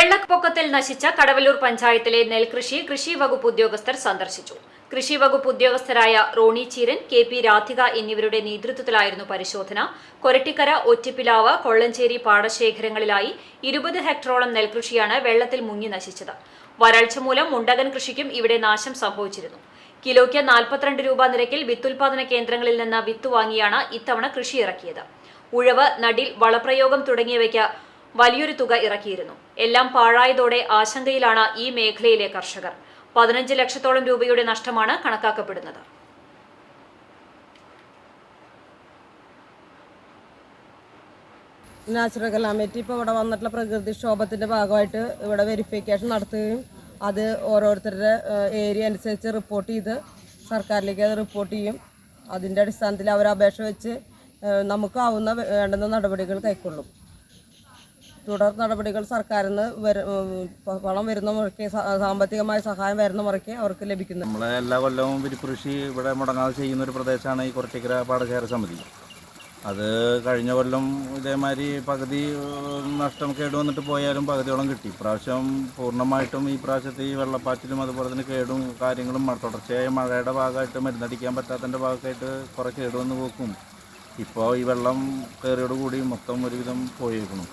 വെള്ളപ്പൊക്കത്തിൽ നശിച്ച കടവല്ലൂർ പഞ്ചായത്തിലെ നെൽകൃഷി കൃഷി വകുപ്പ് ഉദ്യോഗസ്ഥർ സന്ദർശിച്ചു. കൃഷി വകുപ്പ് ഉദ്യോഗസ്ഥരായ റോണി ചീരൻ കെ പി രാധിക എന്നിവരുടെ നേതൃത്വത്തിലായിരുന്നു പരിശോധന. കൊരട്ടിക്കര ഒറ്റിപ്പിലാവ് കൊള്ളഞ്ചേരി പാടശേഖരങ്ങളിലായി ഇരുപത് ഹെക്ടറോളം നെൽകൃഷിയാണ് വെള്ളത്തിൽ മുങ്ങി നശിച്ചത്. വരൾച്ച മൂലം മുണ്ടകൻ കൃഷിക്കും ഇവിടെ നാശം സംഭവിച്ചിരുന്നു. കിലോയ്ക്ക് നാൽപ്പത്തിരണ്ട് രൂപ നിരക്കിൽ വിത്തുൽപാദന കേന്ദ്രങ്ങളിൽ നിന്ന് വിത്ത് വാങ്ങിയാണ് ഇത്തവണ കൃഷി ഇറക്കിയത്. ഉഴവ് നടിൽ വളപ്രയോഗം തുടങ്ങിയവയ്ക്ക് വലിയൊരു തുക ഇറക്കിയിരുന്നു. എല്ലാം പാഴായതോടെ ആശങ്കയിലാണ് ഈ മേഖലയിലെ കർഷകർ. പതിനഞ്ച് ലക്ഷത്തോളം രൂപയുടെ നഷ്ടമാണ് കണക്കാക്കപ്പെടുന്നത്. നാച്ചുറൽ കലാമിറ്റി ഇപ്പോൾ ഇവിടെ വന്നിട്ടുള്ള പ്രകൃതിക്ഷോഭത്തിന്റെ ഭാഗമായിട്ട് ഇവിടെ വെരിഫിക്കേഷൻ നടത്തുകയും അത് ഓരോരുത്തരുടെ ഏരിയ അനുസരിച്ച് റിപ്പോർട്ട് ചെയ്ത് സർക്കാരിലേക്ക് അത് റിപ്പോർട്ട് ചെയ്യും. അതിന്റെ അടിസ്ഥാനത്തിൽ അവർ അപേക്ഷ വെച്ച് നമുക്കാവുന്ന വേണ്ടുന്ന നടപടികൾ കൈക്കൊള്ളും. തുടർ നടപടികൾ സർക്കാരിൽ നിന്ന് വളം വരുന്ന മുറയ്ക്ക് സാമ്പത്തികമായ സഹായം വരുന്ന മുറയ്ക്ക് അവർക്ക് ലഭിക്കുന്നു. നമ്മളെ എല്ലാ കൊല്ലവും വിരിക്കൃഷി ഇവിടെ മുടങ്ങാതെ ചെയ്യുന്ന ഒരു പ്രദേശമാണ് ഈ കൊരട്ടിക്കര പാടശേഖര സമിതി. അത് കഴിഞ്ഞ കൊല്ലം ഇതേമാതിരി പകുതി നഷ്ടം കേട് വന്നിട്ട് പോയാലും പകുതിയോളം കിട്ടി. ഇപ്രാവശ്യം പൂർണമായിട്ടും ഈ പ്രാവശ്യത്തെ ഈ വെള്ളപ്പാച്ചിലും അതുപോലെ തന്നെ കേടും കാര്യങ്ങളും തുടർച്ചയായ മഴയുടെ ഭാഗമായിട്ട് മരുന്നടിക്കാൻ പറ്റാത്തതിന്റെ ഭാഗമായിട്ട് കുറേ കേടുവന്ന് പോക്കും. ഇപ്പോൾ ഈ വെള്ളം കയറിയോടുകൂടി മൊത്തം ഒരുവിധം പോയേക്കണം